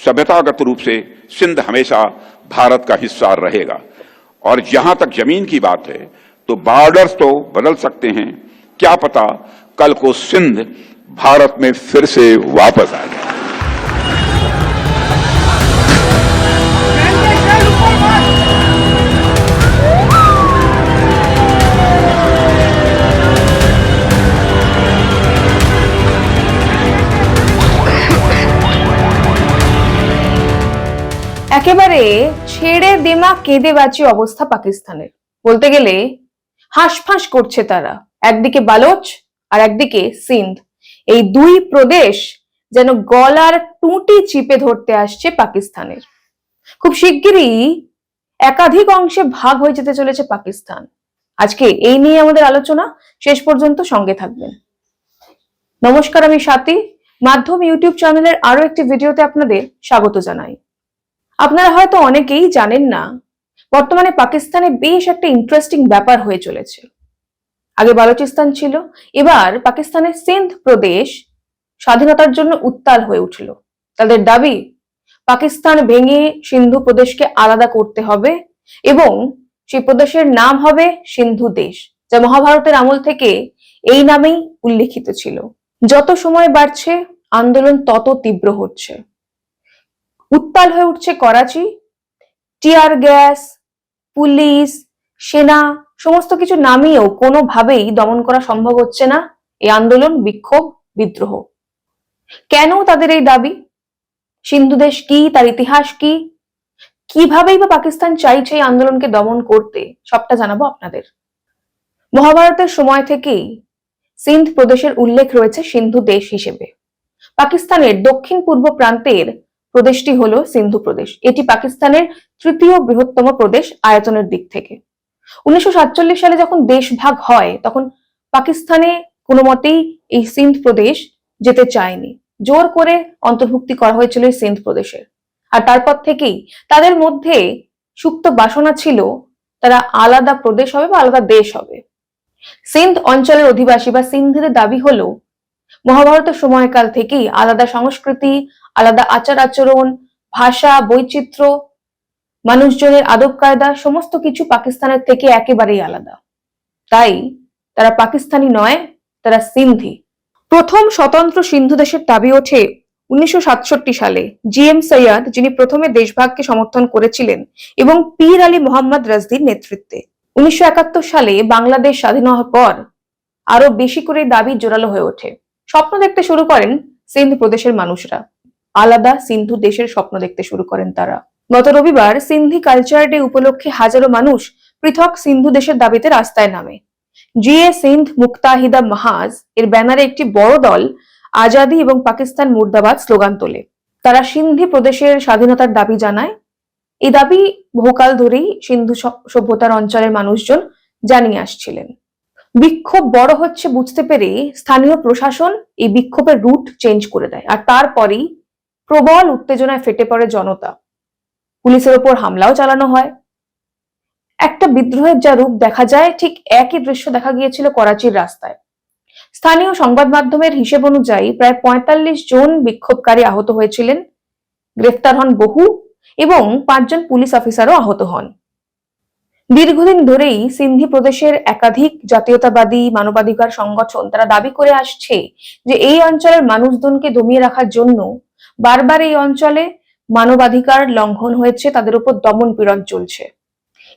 सभ्यतागत रूप से सिंध हमेशा भारत का हिस्सा रहेगा। और जहाँ तक ज़मीन की बात है तो बॉर्डर्स तो बदल सकते हैं। क्या पता कल को सिंध भारत में फिर से वापस आ जाए। একেবারে ছেড়ে দেমা কেঁদে বাঁচি অবস্থা পাকিস্তানের। বলতে গেলে হাঁসফাঁস করছে তারা। একদিকে বালোচ আর একদিকে সিন্ধ। এই দুই প্রদেশ যেন গলার টুটি চিপে ধরতে আসছে পাকিস্তানের। খুব শিগগিরই একাধিক অংশে ভাগ হয়ে যেতে চলেছে পাকিস্তান। আজকে এই নিয়ে আমাদের আলোচনা। শেষ পর্যন্ত সঙ্গে থাকবেন। নমস্কার, আমি স্বাতি। মাধ্যম ইউটিউব চ্যানেলের আরও একটি ভিডিওতে আপনাদের স্বাগত জানাই। আপনারা হয়তো অনেকেই জানেন না, বর্তমানে পাকিস্তানে বেশ একটা ইন্টারেস্টিং ব্যাপার হয়ে চলেছে। আগে বালুচিস্তান ছিল, এবার পাকিস্তানের সিন্ধ প্রদেশ স্বাধীনতার জন্য উত্তাল হয়ে উঠল। তাদের দাবি, পাকিস্তান ভেঙে সিন্ধু প্রদেশকে আলাদা করতে হবে এবং সেই প্রদেশের নাম হবে সিন্ধু দেশ, যা মহাভারতের আমল থেকে এই নামেই উল্লেখিত ছিল। যত সময় বাড়ছে, আন্দোলন তত তীব্র হচ্ছে। উত্তাল হয়ে উঠছে করাচি। টিয়ার গ্যাস, পুলিশ, সেনা, সমস্ত কিছু নামিয়েও কোনোভাবেই দমন করা সম্ভব হচ্ছে না। এই আন্দোলন বিক্ষোভ, বিদ্রোহ। কেন তাদের এই দাবি? সিন্ধু দেশ কি? তার ইতিহাস কি? কিভাবেই বা পাকিস্তান চাইছে এই আন্দোলনকে দমন করতে? সবটা জানাব আপনাদের। মহাভারতের সময় থেকেই সিন্ধ প্রদেশের উল্লেখ রয়েছে সিন্ধু দেশ হিসেবে। পাকিস্তানের দক্ষিণ পূর্ব প্রান্তের প্রদেশটি হলো সিন্ধু প্রদেশ। এটি পাকিস্তানের তৃতীয় বৃহত্তম প্রদেশ আয়তনের দিক থেকে। উনিশশো সালে যখন দেশ ভাগ হয়, তখন পাকিস্তানে কোনো মতেই এই সিন্ধ প্রদেশ যেতে চায়নি। জোর করে অন্তর্ভুক্তি করা হয়েছিল এই সিন্ধ প্রদেশের। আর তারপর থেকেই তাদের মধ্যে সুপ্ত বাসনা ছিল, তারা আলাদা প্রদেশ হবে বা আলাদা দেশ হবে। সিন্ধ অঞ্চলের অধিবাসী বা সিন্ধীদের দাবি হলো মহাভারতের সময়কাল থেকেই আলাদা সংস্কৃতি, আলাদা আচার আচরণ, ভাষা, বৈচিত্র্য, মানুষজনের আদব কায়দা, সমস্ত কিছু পাকিস্তানের থেকে একেবারেই আলাদা। তাই তারা পাকিস্তানি নয়, তারা সিন্ধি। প্রথম স্বতন্ত্র সিন্ধু দেশের দাবি ওঠে উনিশশো সাতষট্টি সালে। জি এম সৈয়দ, যিনি প্রথমে দেশভাগকে সমর্থন করেছিলেন, এবং পীর আলী মোহাম্মদ রাজদির নেতৃত্বে। উনিশশো একাত্তর সালে বাংলাদেশ স্বাধীন হওয়ার পর আরও বেশি করে দাবি জোরালো হয়ে ওঠে। স্বপ্ন দেখতে শুরু করেন সিন্ধ প্রদেশের মানুষরা। আলাদা সিন্ধু দেশের স্বপ্ন দেখতে শুরু করেন তারা। গত রবিবার সিন্ধি কালচার ডে উপলক্ষে হাজারো মানুষ পৃথক সিন্ধু দেশের দাবিতে রাস্তায় নামে। জিএ সিন্ধ মুক্তাহিদা মাহাজ এর ব্যানারে একটি বড় দল আজাদি এবং পাকিস্তান মুর্দাবাদ স্লোগান তোলে। তারা সিন্ধি প্রদেশের স্বাধীনতার দাবি জানায়। এই দাবি বহুকাল ধরেই সিন্ধু সভ্যতার অঞ্চলের মানুষজন জানিয়ে আসছিলেন। বিক্ষোভ বড় হচ্ছে বুঝতে পেরে স্থানীয় প্রশাসন এই বিক্ষোভের রুট চেঞ্জ করে দেয়। আর তারপরেই প্রবল উত্তেজনায় ফেটে পড়ে জনতা। পুলিশের ওপর হামলাও চালানো হয়। একটা বিদ্রোহের যা রূপ দেখা যায়, ঠিক একই দৃশ্য দেখা গিয়েছিল করাচির রাস্তায়। স্থানীয় সংবাদ মাধ্যমের হিসেব অনুযায়ী প্রায় পঁয়তাল্লিশ জন বিক্ষোভকারী আহত হয়েছিলেন। গ্রেফতার হন বহু এবং পাঁচজন পুলিশ অফিসারও আহত হন। দীর্ঘদিন ধরেই সিন্ধি প্রদেশের একাধিক জাতীয়তাবাদী মানবাধিকার সংগঠন তারা দাবি করে আসছে যে এই অঞ্চলের মানুষজনকে দমিয়ে রাখার জন্য বারবার এই অঞ্চলে মানবাধিকার লঙ্ঘন হয়েছে, তাদের উপর দমন পীড়ন চলছে।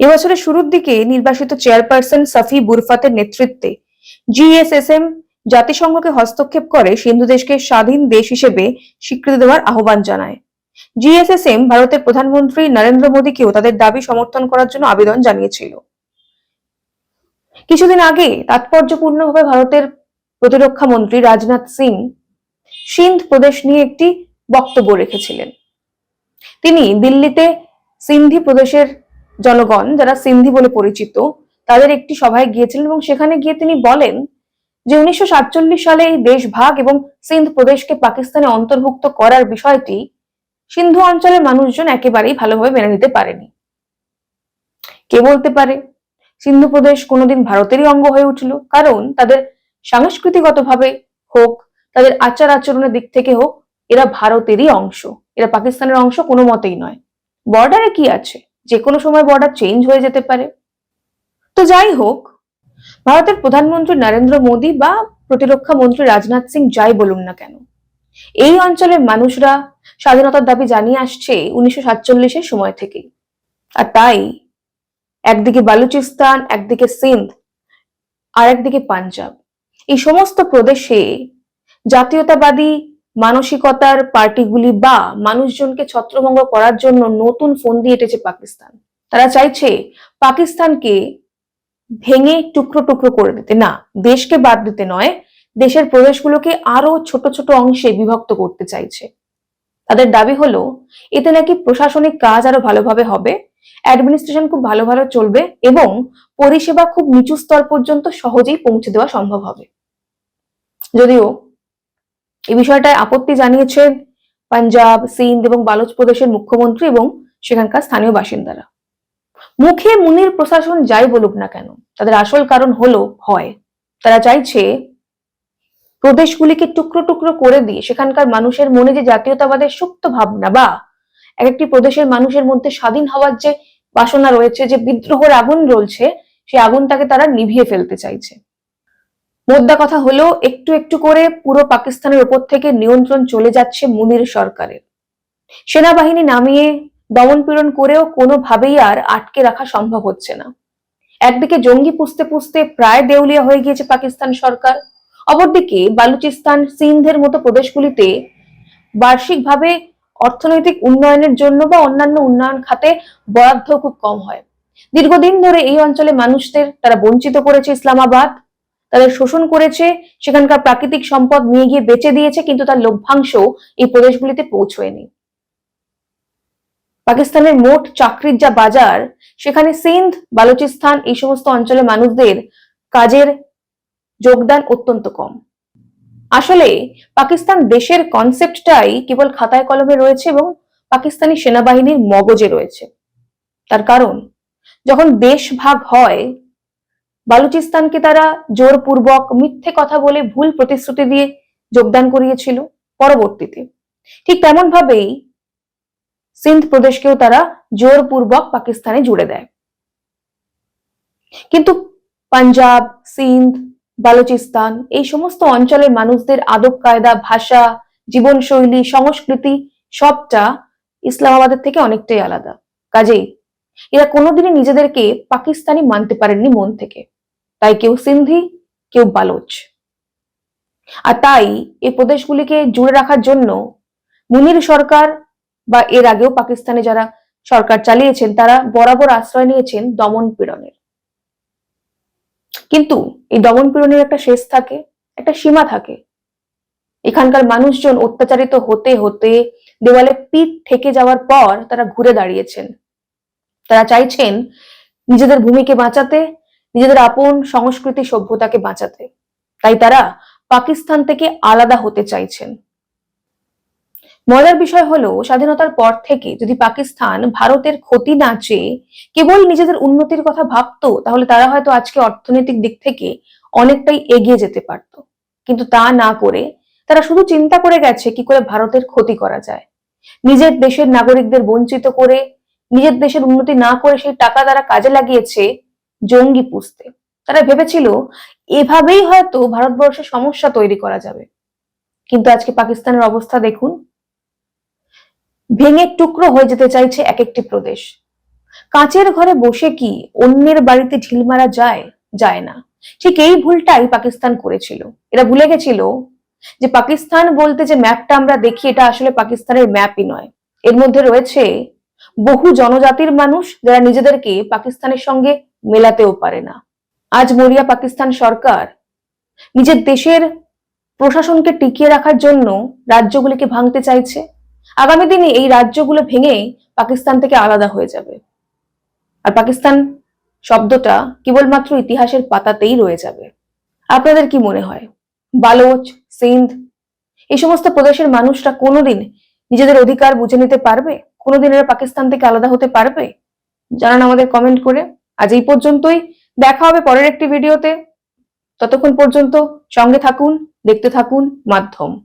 এবছরের শুরুর দিকে নির্বাসিত চেয়ারপারসন সাফি বুরফাতের নেতৃত্বে জিএসএসএম জাতিসংঘকে হস্তক্ষেপ করে সিন্ধু দেশকে স্বাধীন দেশ হিসেবে স্বীকৃতি দেওয়ার আহ্বান জানায়। জিএসএসএম ভারতের প্রধানমন্ত্রী নরেন্দ্র মোদীকেও তাদের দাবি সমর্থন করার জন্য আবেদন জানিয়েছিল। কিছুদিন আগে তাৎপর্যপূর্ণভাবে ভারতের প্রতিরক্ষা মন্ত্রী রাজনাথ সিং সিন্ধ প্রদেশ নিয়ে একটি বক্তব্য রেখেছিলেন। তিনি দিল্লিতে সিন্ধি প্রদেশের জনগণ, যারা সিন্ধি বলে পরিচিত, তাদের একটি সভায় গিয়েছিলেন এবং সেখানে গিয়ে তিনি বলেন যে উনিশশো সাতচল্লিশ সালে এই দেশ ভাগ এবং সিন্ধ প্রদেশকে পাকিস্তানে অন্তর্ভুক্ত করার বিষয়টি সিন্ধু অঞ্চলের মানুষজন একেবারেই ভালোভাবে মেনে নিতে পারেনি। কে বলতে পারে? সিন্ধু প্রদেশ কোনোদিন ভারতেরই অঙ্গ হয়ে উঠল। কারণ তাদের সাংস্কৃতিগতভাবে হোক, তাদের আচার আচরণের দিক থেকে হোক, এরা ভারতেরই অংশ। এরা পাকিস্তানের অংশ কোনো মতেই নয়। বর্ডারে কি আছে? যে কোনো সময় বর্ডার চেঞ্জ হয়ে যেতে পারে। তো যাই হোক, ভারতের প্রধানমন্ত্রী নরেন্দ্র মোদী বা প্রতিরক্ষা মন্ত্রী রাজনাথ সিং যাই বলুন না কেন, এই অঞ্চলের মানুষরা স্বাধীনতার দাবি জানিয়ে আসছে উনিশশো সাতচল্লিশের সময় থেকেই। আর তাই, একদিকে বালুচিস্তান, একদিকে সিন্ধ, আর একদিকে পাঞ্জাব। এই সমস্ত প্রদেশে জাতীয়তাবাদী মানসিকতার পার্টিগুলি বা মানুষজনকে ছত্রভঙ্গ করার জন্য নতুন ফোন দিয়ে এটেছে পাকিস্তান। তারা চাইছে পাকিস্তানকে ভেঙে টুকরো টুকরো করে দিতে। না, দেশকে বাদ দিতে নয়, দেশের প্রদেশগুলোকে আরও ছোট ছোট অংশে বিভক্ত করতে চাইছে। তাদের দাবি হলো, এতে নাকি প্রশাসনিক কাজ আরও ভালোভাবে হবে অ্যাডমিনিস্ট্রেশন খুব ভালো ভালো চলবে এবং পরিষেবা খুব নিচু স্তর পর্যন্ত সহজেই পৌঁছে দেওয়া সম্ভব হবে। যদিও এই বিষয়টায় আপত্তি জানিয়েছেন পাঞ্জাব, সিন্ধ এবং বালোচ প্রদেশের মুখ্যমন্ত্রী এবং সেখানকার স্থানীয় বাসিন্দারা। মুখে মুনির প্রশাসন যাই বলুক না কেন, তাদের আসল কারণ হলো ভয়। তারা চাইছে প্রদেশগুলিকে টুকরো টুকরো করে দিয়ে সেখানকার মানুষের মনে যে জাতীয়তাবাদের সুপ্ত ভাবনা, বা এক একটি প্রদেশের মানুষের মধ্যে স্বাধীন হওয়ার যে বাসনা রয়েছে, যে বিদ্রোহের আগুন জ্বলছে সেই আগুনটাকে তারা নিভিয়ে ফেলতে চাইছে। মোদ্দা কথা হলো, একটু একটু করে পুরো পাকিস্তানের উপর থেকে নিয়ন্ত্রণ চলে যাচ্ছে মুনির সরকারের। সেনাবাহিনী নামিয়ে দমন পীড়ন করেও কোনোভাবেই আর আটকে রাখা সম্ভব হচ্ছে না। একদিকে জঙ্গি পুষতে পুষতে প্রায় দেউলিয়া হয়ে গিয়েছে পাকিস্তান সরকার অপরদিকে বালুচিস্তান, সিন্ধের মতো প্রদেশগুলিতে বার্ষিকভাবে অর্থনৈতিক উন্নয়নের জন্য বা অন্যান্য উন্নয়ন খাতে বরাদ্দ খুব কম হয়। দীর্ঘদিন ধরে এই অঞ্চলে মানুষদের তারা বঞ্চিত করেছে ইসলামাবাদ, তাদের শোষণ করেছে, সেখানকার প্রাকৃতিক সম্পদ নিয়ে গিয়ে বেচে দিয়েছে, কিন্তু তার লভ্যাংশ এই প্রদেশগুলিতে পৌঁছয়নি। পাকিস্তানের মোট চাকরির যা বাজার, সেখানে সিন্ধ, বালুচিস্তান এই সমস্ত অঞ্চলের মানুষদের কাজের যোগদান অত্যন্ত কম। আসলে পাকিস্তান দেশের কনসেপ্টটাই কেবল খাতায় কলমে রয়েছে এবং পাকিস্তানি সেনাবাহিনীর মগজে রয়েছে। তার কারণ, যখন দেশ ভাগ হয়, বালুচিস্তানকে তারা জোরপূর্বক মিথ্যে কথা বলে ভুল প্রতিশ্রুতি দিয়ে যোগদান করিয়েছিল পরবর্তীতে। ঠিক তেমন ভাবেই সিন্ধ প্রদেশকেও তারা জোরপূর্বক পাকিস্তানে জুড়ে দেয়। কিন্তু পাঞ্জাব, সিন্ধ বালুচিস্তান, এই সমস্ত অঞ্চলের মানুষদের আদব কায়দা, ভাষা, জীবনশৈলী, সংস্কৃতি সবটা ইসলামাবাদের থেকে অনেকটাই আলাদা। কাজেই এরা কোনোদিনই নিজেদেরকে পাকিস্তানি মানতে পারেননি মন থেকে। তাই কেউ সিন্ধি, কেউ বালোচ। আর তাই এই প্রদেশগুলিকে জুড়ে রাখার জন্য মুনির সরকার বা এর আগেও পাকিস্তানে যারা সরকার চালিয়েছেন, তারা বরাবর আশ্রয় নিয়েছেন দমন পীড়নের। কিন্তু এই দমন পীড়নের একটা শেষ থাকে, একটা সীমা থাকে। এখানকার মানুষজন অত্যাচারিত হতে হতে দেওয়ালে পিঠ থেকে যাওয়ার পর তারা ঘুরে দাঁড়িয়েছেন। তারা চাইছেন নিজেদের ভূমিকে বাঁচাতে, নিজেদের আপন সংস্কৃতি সভ্যতাকে বাঁচাতে। তাই তারা পাকিস্তান থেকে আলাদা হতে চাইছেন। মজার বিষয় হলো, স্বাধীনতার পর থেকে যদি পাকিস্তান ভারতের ক্ষতি না চেয়ে কেবল নিজেদের উন্নতির কথা ভাবতো, তাহলে তারা হয়তো আজকে অর্থনৈতিক দিক থেকে অনেকটাই এগিয়ে যেতে পারত। কিন্তু তা না করে তারা শুধু চিন্তা করে গেছে কি করে ভারতের ক্ষতি করা যায়। নিজের দেশের নাগরিকদের বঞ্চিত করে, নিজের দেশের উন্নতি না করে সেই টাকা তারা কাজে লাগিয়েছে জঙ্গি পুষতে তারা ভেবেছিল, এভাবেই হয়তো ভারতবর্ষে সমস্যা তৈরি করা যাবে। কিন্তু আজকে পাকিস্তানের অবস্থা দেখুন ভেঙে টুকরো হয়ে যেতে চাইছে এক একটি প্রদেশ। কাঁচের ঘরে বসে কি অন্যের বাড়িতে ঢিল মারা যায়? যায় না। ঠিক এই ভুলটাই পাকিস্তান করেছিল। এরা ভুলে গেছিল যে পাকিস্তান বলতে যে ম্যাপটা আমরা দেখি, এটা আসলে পাকিস্তানের ম্যাপই নয়। এর মধ্যে রয়েছে বহু জনজাতির মানুষ যারা নিজেদেরকে পাকিস্তানের সঙ্গে মেলাতেও পারে না। আজ মরিয়া পাকিস্তান সরকার নিজের দেশের প্রশাসনকে টিকিয়ে রাখার জন্য রাজ্যগুলিকে ভাঙতে চাইছে। আগামী দিনে এই রাজ্যগুলো ভেঙে পাকিস্তান থেকে আলাদা হয়ে যাবে। আর পাকিস্তান শব্দটা কেবলমাত্র ইতিহাসের পাতাতেই রয়ে যাবে। আপনাদের কি মনে হয়? বালোচ, সিন্ধ, এই সমস্ত প্রদেশের মানুষরা কোনোদিন নিজেদের অধিকার বুঝে নিতে পারবে? কোনোদিন এরা পাকিস্তান থেকে আলাদা হতে পারবে? জানান আমাদের কমেন্ট করে। আজ এই পর্যন্তই। দেখা হবে পরের একটি ভিডিওতে। ততক্ষণ পর্যন্ত সঙ্গে থাকুন, দেখতে থাকুন, মাধ্যম।